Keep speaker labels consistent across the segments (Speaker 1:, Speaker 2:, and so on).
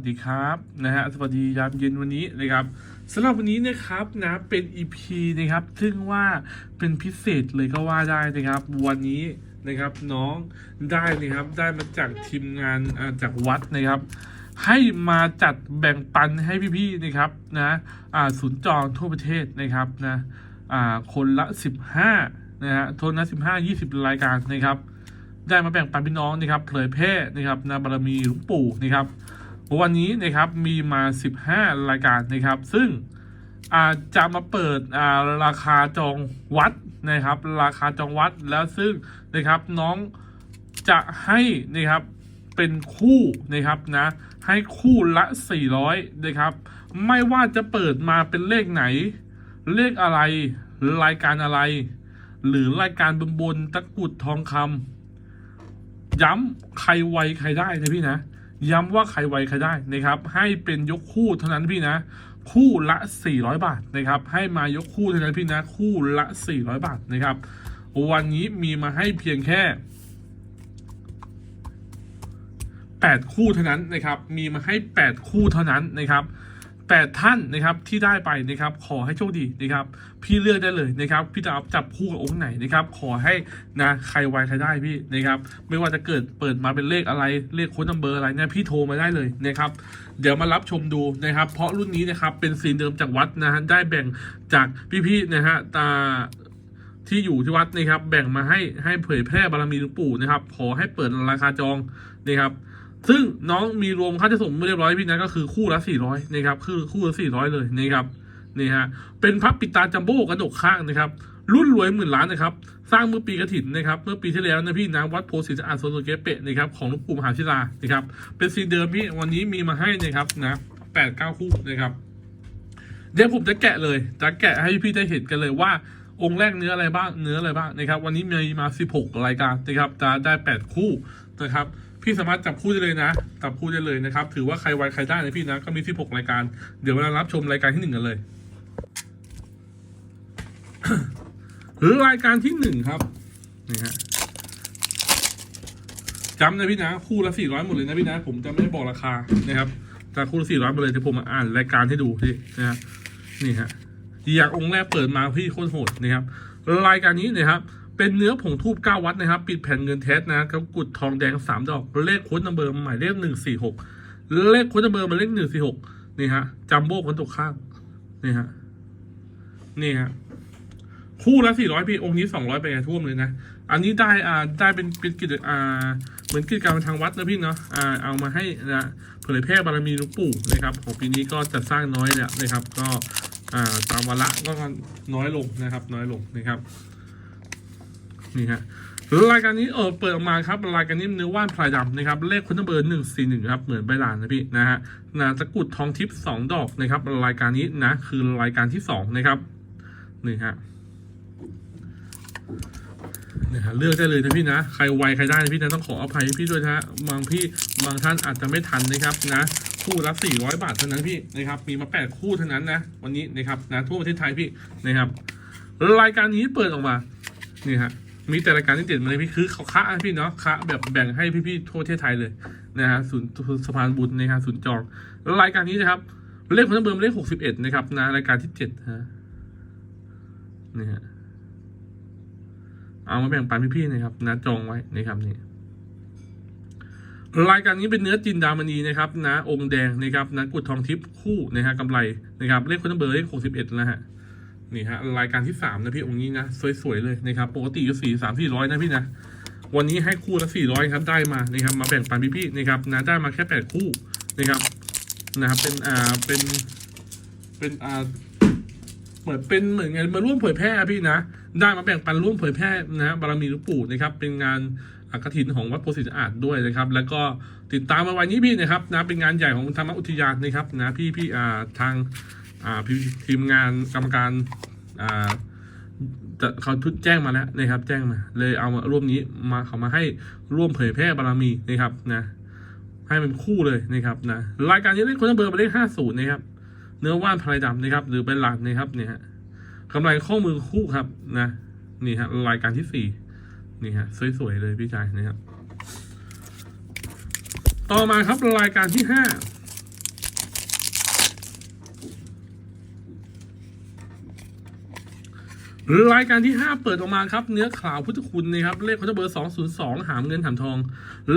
Speaker 1: สดีครับนะฮะสวัสดียามเย็นวันนี้นะครับสำหรับวันนี้นะครับนะเป็น EP นะครับ ซึ่งว่าเป็นพิเศษเลยก็ว่าได้นะครับ วันนี้นะครับน้องได้นะครับได้มาจากทีมงานาจากวัดนะครับ ให้มาจัดแบ่งปันให้พี่ๆนะครับนะอ่าศูนย์จองทั่วประเทศนะครับนะอ่าคนละ 15นะฮะทนละ15 20 รายการนะครับได้มาแบ่งปันพี่น้องนะครับเผยแพร่นะครับนะบารมีหลวงปู่นะครับ วันนี้นะครับมีมา 15 รายการนะครับ ซึ่งอาจะมาเปิดาราคาจองวัดนะครับ ราคาจองวัดแล้วซึ่งนะครับน้องจะให้นะครับเป็นคู่นะครับนะให้คู่ละ 400นะครับ ไม่ว่าจะเปิดมาเป็นเลขไหน เลขอะไรรายการอะไร หรือรายการบนบนตะกุดทองคำย้ำใครไวใครได้นะพี่นะ ย้ำว่าใครไวใครได้นะครับ ให้เป็นยกคู่เท่านั้นพี่นะ คู่ละ 400 บาทนะครับ ให้มายกคู่เท่านั้นพี่นะ คู่ละ 400 บาทนะครับ วันนี้มีมาให้เพียงแค่ 8 คู่เท่านั้นนะครับ มีมาให้ 8 คู่เท่านั้นนะครับ แปดท่านนะครับที่ได้ไปนะครับขอให้โชคดีนะครับ พี่เลือกได้เลยนะครับ พี่จะจับคู่กับองค์ไหนนะครับ ขอให้นะใครไวใครได้พี่นะครับ ไม่ว่าจะเกิดเปิดมาเป็นเลขอะไรเลขโค้ดนัมเบอร์อะไรเนี่ยพี่โทรมาได้เลยนะครับ เดี๋ยวมารับชมดูนะครับ เพราะรุ่นนี้นะครับเป็นซีนเดิมจากวัดนะฮะได้แบ่งจากพี่ๆนะฮะตาที่อยู่ที่วัดนะครับ แบ่งมาให้ให้เผยแพร่บารมีหลวงปู่นะครับขอให้เปิดราคาจองนะครับ ซึ่งน้องมีรวมค่าจะส่งเรียบร้อยพี่นะก็คือคู่ละ400นะครับคือคู่ละ400เลยนะครับนี่ฮะเป็นพับปิดตาจัมโบ้กระดกข้างนะครับรุ่นรวยหมื่นล้านนะครับ สร้างเมื่อปีกระถินนะครับ เมื่อปีที่แล้วนะพี่นะวัดโพธิ์ศรีสะอาดโซโซเกเปะนะครับของหลวงปู่มหาศิลานะครับ เป็นซีเดิมพี่วันนี้มีมาให้นะครับนะแปดเก้าคู่นะครับเดี๋ยวผมจะแกะเลย จะแกะให้พี่ได้เห็นกันเลยว่า องค์แรกเนื้ออะไรบ้างเนื้ออะไรบ้างนะครับ วันนี้มีมา 16 รายการนะครับจะได้ 8 คู่นะครับ พี่สามารถจับคู่ได้เลยนะ จับคู่ได้เลยนะครับ ถือว่าใครไวใครได้นะพี่นะ ก็มี 16 รายการ เดี๋ยวเรารับชมรายการที่หนึ่งกันเลย หรือรายการที่หนึ่งครับ นี่ฮะจำนะพี่นะ คู่ละ400หมดเลยนะพี่นะ ผมจะไม่ได้บอกราคานะครับแต่คู่ละ400หมดเลยเดี๋ยวผมมาอ่านรายการให้ดูพี่นะฮะ นี่ฮะ อยากองค์แรกเปิดมาพี่โคตรโหดนะครับ รายการนี้นะครับ เป็นเนื้อผงทูบเก้าวัดนะครับ ปิดแผ่นเงินแท้นะครับกุดทองแดงสามดอกเลขโค้ดนัมเบอร์หมายเลขหนึ่งสี่หกเลขโค้ดนัมเบอร์หมายเลขหนึ่งสี่หกนี่ฮะจัมโบ้คนตกข้างนี่ฮะนี่ฮะคู่ละสี่ร้อยพี่องค์นี้สองร้อยไปไงท่วมเลยนะ อันนี้ได้อ่าได้เป็นเป็นกิจอ่าเหมือนกิจกรรมทางวัดนะพี่เนาะอ่าเอามาให้นะเผยแพร่บารมีหลวงปู่นะครับ ของปีนี้ก็จัดสร้างน้อยแล้วนะครับ ก็อ่าตามวาระก็น้อยลงนะครับ น้อยลงนะครับ นี่ฮะรายการนี้เออเปิดออกมาครับรายการนี้เนื้อว่านพลายดำนะครับเลขคุณเบอร์หนึ่งสี่หนึ่งครับเหมือนใบลานนะพี่นะฮะนะตะกุดทองทิพย์สองดอกนะครับรายการนี้นะคือรายการที่สองนะครับนี่ฮะนี่ฮะเลือกได้เลยนะพี่นะ ใครไวใครได้นะพี่นะต้องขออภัยพี่ด้วยนะฮะบางพี่บางท่านอาจจะไม่ทันนะครับนะคู่ละ400 บาทเท่านั้นพี่นะครับมีมา 8 คู่เท่านั้นนะวันนี้นะครับนะทั่วประเทศไทยพี่นะครับรายการนี้เปิดออกมานี่ฮะ มีแต่รายการที่เด่นมาเลยพี่คือเขาคะพี่เนาะคะแบบแบ่งให้พี่ๆทั่วประเทศไทยเลยนะฮะศูนย์สะพานบุญนะครับศูนย์จองแล้วรายการนี้นะครับเลขคนเบอร์เลข61นะครับนะรายการที่7ฮะนี่ฮะเอามาแบ่งปันพี่ๆนะครับนะจองไว้นะครับนี่รายการนี้เป็นเนื้อจินดามณีนะครับนะองค์แดงนะครับนะกุดทองทิพย์คู่นะฮะกำไรนะครับเลขคนเบอร์เลขหกสิบเอ็ดนะฮะ นี่ฮะรายการที่สามนะพี่องค์นี้นะสวยๆเลยนะครับปกติอยู่สี่สามสี่ร้อยนะพี่นะวันนี้ให้คู่ละสี่ร้อยครับได้มานะครับมาแบ่งปันพี่ๆนะครับนะได้มาแค่แปดคู่นะครับนะครับเป็นอ่าเป็นเป็นอ่าเหมือนเป็นเหมือนไงมาร่วมเผยแพร่พี่นะได้มาแบ่งปันร่วมเผยแพร่นะบารมีหลวงปู่นะครับ เป็นงานอักถินของวัดโพธิ์ศรีสะอาดด้วยนะครับ แล้วก็ติดตามมาวันนี้พี่นะครับนะเป็นงานใหญ่ของธรรมอุทยานนะครับนะพี่พี่อ่าทาง ทีมงานกรรมการจะเขาทุดแจ้งมาแล้วนะครับ แจ้งมา เลยเอามาร่วมนี้มาเขามาให้ร่วมเผยแพร่บารมีนะครับนะให้เป็นคู่เลยนะครับนะรายการนี้เลขคนเบอร์หมายเลขห้าศูนย์นะครับเนื้อว่านพลายดำนะครับ หรือเป็นหลักนะครับเนี่ยฮะกำไรข้อมือคู่ครับนะนี่ฮะรายการที่สี่นี่ฮะสวยๆเลยพี่ชายนะครับต่อมาครับรายการที่ห้า รายการที่ห้าเปิดออกมาครับ เนื้อข่าวพุทธคุณนะครับ เลขคอนเบอร์สองศูนย์สองหามเงินหามทอง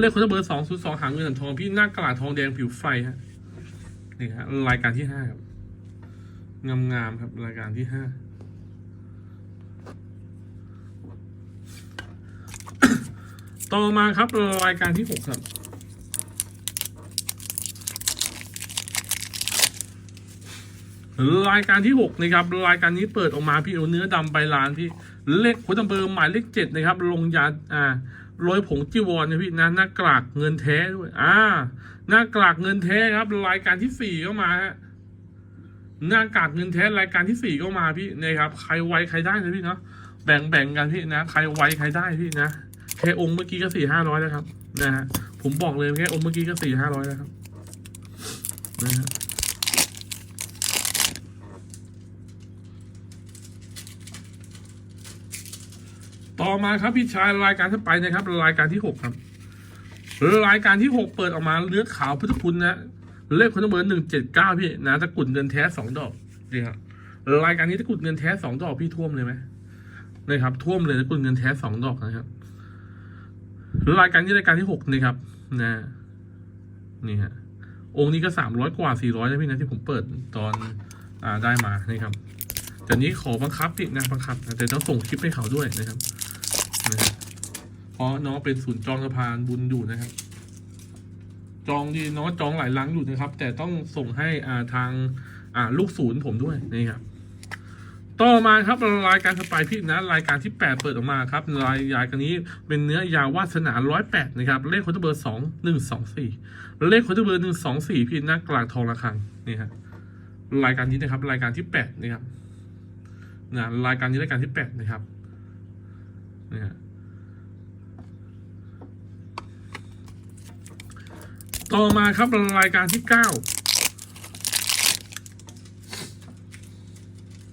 Speaker 1: เลขคอนเบอร์สองศูนย์สองหามเงินหามทอง พี่หน้ากระดาษทองแดงผิวไฟฮะ นี่ฮะรายการที่ห้าครับ งามๆครับ รายการที่ห้าต่อมาครับรายการที่หกครับ รายการที่หกนะครับ รายการนี้เปิดออกมาพี่เอาเนื้อดำใบลานพี่เลขหัวตำเบอร์หมายเลขเจ็ดนะครับ ลงยาอ่าโรยผงจีวรนะพี่นะหน้ากากเงินแท้ด้วย อ่า หน้ากากเงินแท้ครับ รายการที่สี่ก็มาฮะหน้ากากเงินแท้รายการที่สี่ก็มาพี่นะครับ ใครไวใครได้นะพี่เนาะแบ่งแบ่งกันพี่นะ ใครไวใครได้พี่นะแค่องค์เมื่อกี้ก็สี่ห้าร้อยแล้วครับนะฮะผมบอกเลยแค่องค์เมื่อกี้ก็สี่ห้าร้อยแล้วครับนะฮะ ต่อมาครับพี่ชายรายการที่ไปนะครับ รายการที่หกครับ รายการที่หกเปิดออกมาเลือดขาวพุทธคุณนะเลขคนเบอร์หนึ่งเจ็ดเก้าพี่นะตะกุดเงินแท้สองดอกนี่ครับรายการนี้ตะกุดเงินแท้สองดอกพี่ท่วมเลยไหมนะครับ ท่วมเลยตะกุดเงินแท้สองดอกนะครับรายการนี้รายการที่หกนี่ครับ นะนี่ฮะองค์นี้ก็สามร้อยกว่าสี่ร้อยนะพี่นะที่ผมเปิดตอนอ่าได้มานี่ครับแต่นี้ขอบังคับพี่นะบังคับนะแต่ต้องส่งคลิปให้เขาด้วยนะครับ นะครับเพราะน้องเป็นศูนย์จองสะพานบุญอยู่นะครับ จองที่น้องจองหลายลังอยู่นะครับ แต่ต้องส่งให้อ่าทางอ่าลูกศูนย์ผมด้วยนี่ครับต่อมาครับรายการสปายพี่นะรายการที่แปดเปิดออกมาครับรายยายกันนี้เป็นเนื้อยาววาสนาร้อยแปดนะครับเลขคอนเบอร์สองหนึ่งสองสี่เลขคอนเบอร์หนึ่งสองสี่พี่นะกลางทองระฆังนี่ครับรายการนี้นะครับ รายการที่แปดนี่ครับนะรายการนี้รายการที่แปดนะครับ นะต่อมาครับรายการที่เก้า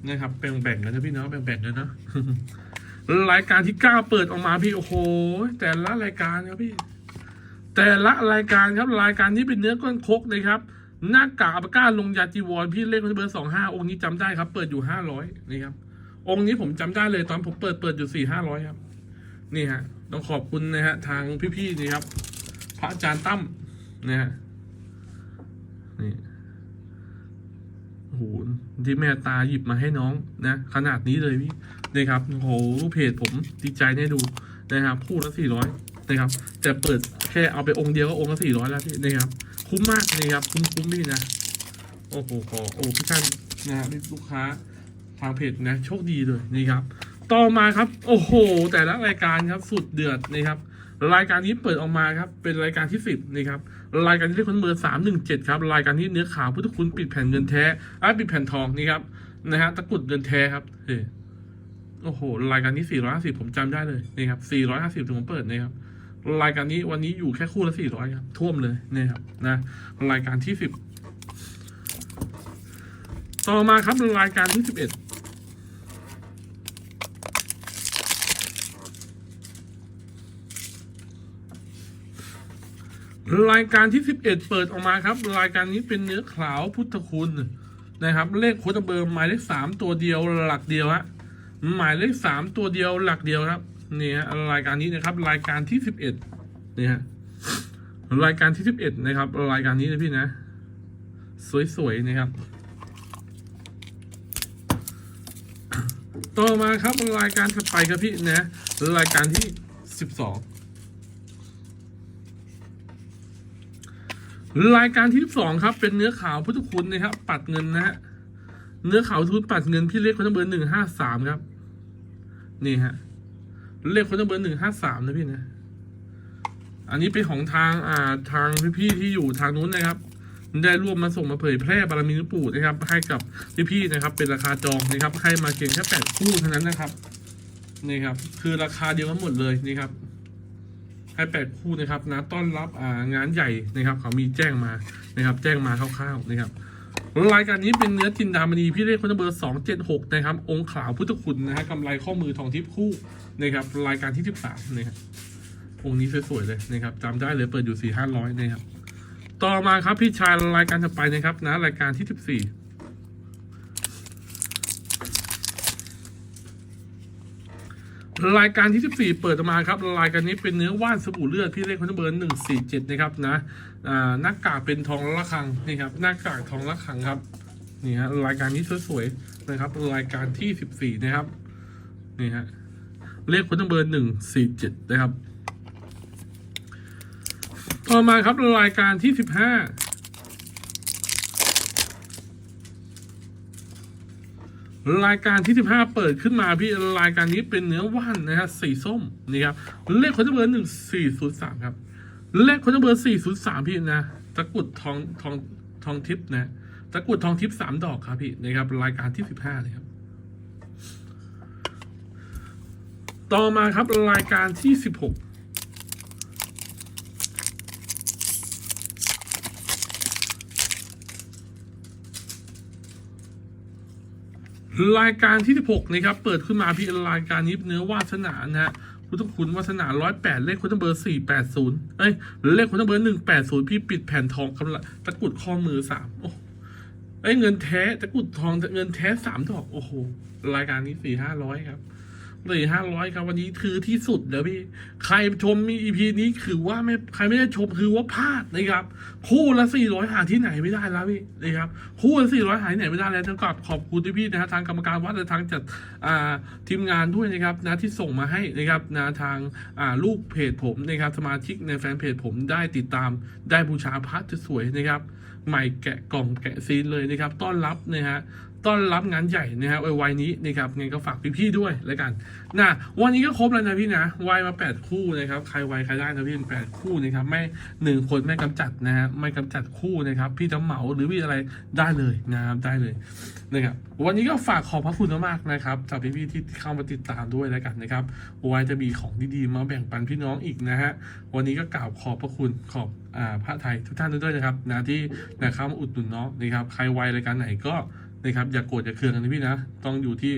Speaker 1: นะครับแบ่งๆกันนะพี่เนาะแบ่งๆกันนะรายการที่เก้าเปิดออกมาพี่โอ้โหแต่ละรายการครับพี่ แต่ละรายการครับรายการนี้เป็นเนื้อก้อนคกนะครับหน้ากากอัปก้าลงยาจีวรพี่เลขเบอร์สองห้าองค์นี้จำได้ครับ เปิดอยู่ห้าร้อยนี่ครับองค์นี้ผมจำได้เลยตอนผมเปิดเปิดอยู่สี่ห้าร้อยครับ นี่ฮะต้องขอบคุณนะฮะทางพี่ๆนี่ครับ พระอาจารย์ตั้มนะฮะนี่โอ้โหที่แม่ตาหยิบมาให้น้องนะ ขนาดนี้เลยพี่นี่ครับโหลูกเพจผมดีใจได้ดูนะครับคู่ละสี่ร้อยนะครับ แต่เปิดแค่เอาไปองค์เดียวก็องค์ละสี่ร้อยแล้วพี่นะครับ คุ้มมากนี่ครับ คุ้มคุ้มพี่นะ โอ้โหขอโอ้พี่ท่านนะฮะลูกค้าทางเพจนะ โชคดีเลยนี่ครับ ต่อมาครับ โอ้โห แต่ละรายการครับสุดเดือดนะครับ รายการนี้เปิดออกมาครับ เป็นรายการที่สิบนะครับรายการที่เลขคนเบอร์317 ครับรายการที่เนื้อขาวพุทธคุณปิดแผ่นเงินแท้ไอ้ปิดแผ่นทองนี่ครับนะฮะตะกุดเงินแท้ครับเฮ้โอ้โห รายการนี้อยห้าสิบผมจำได้เลยนะครับสี่ร้อยห้าสิบถึงผมเปิดนะครับรายการนี้วันนี้อยู่แค่คู่ละสี่ร้อยครับ ท่วมเลยนะครับนะ รายการที่สิบต่อมาครับรายการที่สิบเอ็ด รายการที่ 11 เปิดออกมาครับ รายการนี้เป็นเนื้อขาวพุทธคุณนะครับ เลขโคตเบอร์หมายเลขสามตัวเดียวหลักเดียวฮะหมายเลขสามตัวเดียวหลักเดียวครับนี่ฮะรายการนี้นะครับ รายการที่11นี่ฮะรายการที่11นะครับ รายการนี้นะพี่นะ สวยๆนะครับ ต่อมาครับรายการถัดไปครับพี่นะ รายการที่12 รายการที่สองครับ เป็นเนื้อขาวพุทธคุณนะครับ ปัดเงินนะฮะเนื้อขาวพุทธคุณปัดเงินพี่เลขคนเบอร์หนึ่งห้าสามครับ นี่ฮะเลขคนเบอร์หนึ่งห้าสามนะพี่นะ อันนี้เป็นของทางอ่าทางพี่ๆที่อยู่ทางนู้นนะครับได้ร่วมมาส่งมาเผยแพร่บารมีหลวงปู่นะครับ ให้กับพี่ๆนะครับ เป็นราคาจองนะครับให้มาเพียงแค่แปดคู่เท่านั้นนะครับนี่ครับ คือราคาเดียวกันหมดเลยนี่ครับ iPad คู่นะครับนะต้อนรับงานใหญ่นะครับเขามีแจ้งมานะครับ แจ้งมาคร่าวๆนะครับรายการนี้เป็นเนื้อจินดามณีพี่เลขคนเบอร์สองเจ็ดหกนะครับ องค์ขาวพุทธคุณนะฮะกำไรข้อมือทองทิพย์คู่นะครับ รายการที่สิบสามนะครับองค์นี้สวยๆเลยนะครับจำได้เลยเปิดอยู่สี่ห้าร้อยนะครับ ต่อมาครับพี่ชายรายการถัดไปนะครับนะรายการที่สิบสี่ รายการที่ 14 เปิดมาครับรายการนี้เป็นเนื้อว่านสบู่เลือดพี่เลขคนเบอร์หนึ่งสี่เจ็ดนะครับนะหน้ากากเป็นทองระฆังนี่ครับหน้ากากทองระฆังครับนี่ฮะรายการนี้สวยๆนะครับ รายการที่ 14 นะครับนี่ฮะเลขคนเบอร์หนึ่งสี่เจ็ดนะครับ ต่อมาครับรายการที่ 15 รายการที่ 15 เปิดขึ้นมาพี่รายการนี้เป็นเนื้อว่านนะฮะสีส้มนี่ครับเลขคนเบอร์หนึ่งสี่ศูนย์สามครับ เลขคนเบอร์สี่ศูนย์สามพี่นะตะกรุดทองทองทองทิพย์นะตะกรุดทองทิพย์สามดอกครับพี่นะครับรายการที่สิบห้าเลยครับ ต่อมาครับรายการที่สิบหก รายการที่ 16นะครับเปิดขึ้นมาพี่รายการนี้เนื้อวาสนานะฮะพุทธคุณวาสนา108เลขคุณเบอร์480เอ้ยเลขคุณเบอร์180พี่ปิดแผ่นทองกำลังตะกุดข้อมือ3โอ้เอ้ยเงินแท้ตะกุดทองเงินแท้3ดอก โอ้โห รายการนี้4 500ครับ สี่ห้าร้อยครับวันนี้คือที่สุดแล้วพี่ ใครชมมีอีพีนี้คือว่าไม่ใครไม่ได้ชมคือว่าพลาดนะครับ คู่ละสี่ร้อยหาที่ไหนไม่ได้แล้วพี่นะครับคู่ละสี่ร้อยหาที่ไหนไม่ได้แล้วต้องกราบขอบคุณที่พี่นะฮะทางกรรมการวัดและทางจัดทีมงานด้วยนะครับนะที่ส่งมาให้นะครับนะทางลูกเพจผมนะครับสมาชิกในแฟนเพจผมได้ติดตามได้บูชาพระจะสวยนะครับใหม่แกะกล่องแกะซีนเลยนะครับ ต้อนรับนะฮะ ต้อนรับงานใหญ่นะฮะวัยๆนี้นะครับงั้นก็ฝากพี่ๆด้วยแล้วกันนะวันนี้ก็ครบแล้วนะพี่นะวัยมา 8 คู่นะครับใครวัยใครได้นะพี่แปดคู่นะครับไม่หนึ่งคนไม่กำจัดนะฮะไม่กำจัดคู่นะครับ พี่จะเหมาหรือพี่อะไรได้เลยนะครับได้เลยนะครับวันนี้ก็ฝากขอบพระคุณมากๆนะครับจากพี่ๆที่เข้ามาติดตามด้วยแล้วกันนะครับวัยจะมีของดีๆมาแบ่งปันพี่น้องอีกนะฮะวันนี้ก็กล่าวขอบพระคุณขอบอ่าพระไทยทุกท่านด้วยนะครับนะที่นะครับมาอุดหนุนน้องนะครับใครวัยรายการไหนก็ นะครับ อย่าโกรธอย่าเคืองกันนะพี่นะ ต้องอยู่ที่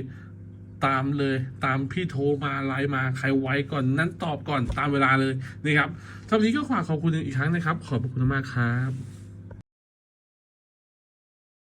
Speaker 1: ตามเลยตามพี่โทรมาไลน์มาใครไว้ก่อนนั้นตอบก่อนตามเวลาเลยนะครับสำหรับนี้ก็ฝากขอบคุณอีกครั้งนะครับ ขอบคุณมากครับ